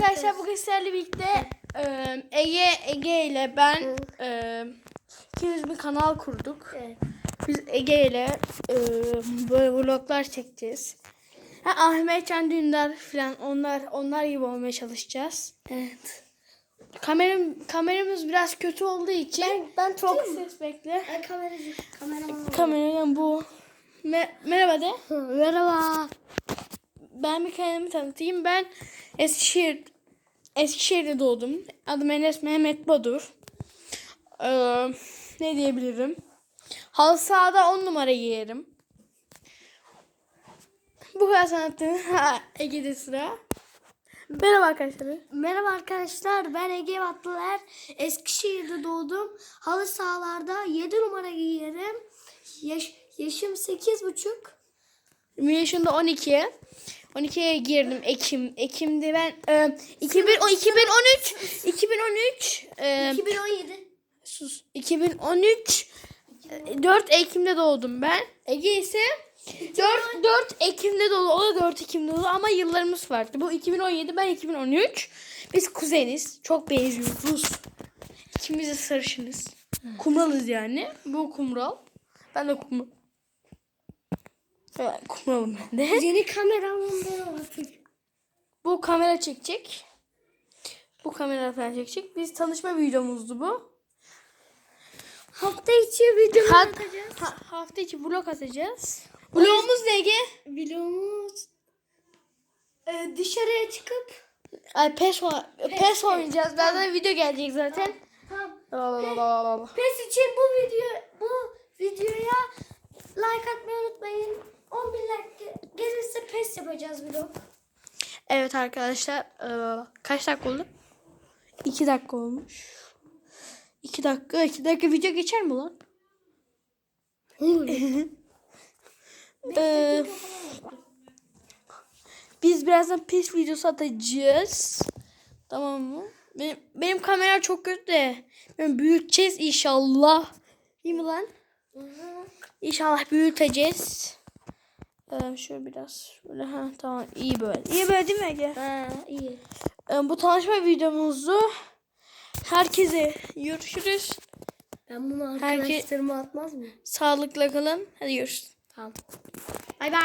Arkadaşlar bugün sizlerle birlikte e, Ege Ege ile ben e, ikimiz bir kanal kurduk. Evet. Biz Ege ile e, böyle vloglar çekeceğiz. Ha, Ahmet Can Dündar falan onlar onlar gibi olmaya çalışacağız. Evet. Kameram kameramız biraz kötü olduğu için Ben, ben çok ses bekle. Ben kameracı. Kameraman. Kameram bu. Me- merhaba de. Merhaba. Ben bir kendimi tanıtayım. Ben Eskişehir Eskişehir'de doğdum. Adım Enes Mehmet Badur. Ee, ne diyebilirim? Halı sahada 10 numara giyerim. Bu kadar sanatım. Ha, Ege'de sıra. Merhaba arkadaşlar. Merhaba arkadaşlar. Ben Ege Vatlıler. Eskişehir'de doğdum. Halı sahalarda 7 numara giyerim. Yaş, yaşım 8,5. Yaşında 12. 12'ye girdim Ekim. Ekim'de ben e, 2000, o 2013 2013 e, 2017. sus 2013 e, 4 Ekim'de doğdum ben. Ege ise 4 4 Ekim'de doğdu. O da 4 Ekim'de doğdu ama yıllarımız farklı. Bu 2017 ben 2013. Biz kuzeniz. Çok benziyoruz. İkimiz de sarışınız. Kumralız yani. Bu kumral. Ben de kumral. Evet, kumralım ben de. Yeni kameramanları artık. Bu kamera çekecek. Bu kamera falan çekecek. Biz tanışma videomuzdu bu. Hafta içi video Hat- atacağız. ha- hafta içi vlog atacağız. Vlogumuz ne Ege? Videomuz e, dışarıya çıkıp Ay PES, o- PES oynayacağız. Daha da video gelecek zaten. tamam. PES için bu video bu videoya like atmayı unutmayın. 11 like gelirse PES yapacağız vlog. Evet arkadaşlar. eee, kaç dakika oldu? 2 dakika olmuş. 2 dakika. 2 dakika video geçer mi lan? Biz birazdan PES videosu atacağız. Tamam mı? Benim, benim kamera çok kötü de. Ben büyüteceğiz inşallah. Değil mi lan? İnşallah büyüteceğiz. Ee, şöyle biraz. Şöyle ha tamam iyi böyle. İyi böyle değil mi Ege? Ha iyi. Ee, bu tanışma videomuzu herkese görüşürüz. Ben bunu Herke- arkadaşlarıma atmaz mıyım? Sağlıkla kalın. Hadi görüşürüz. Tamam. Bay bay.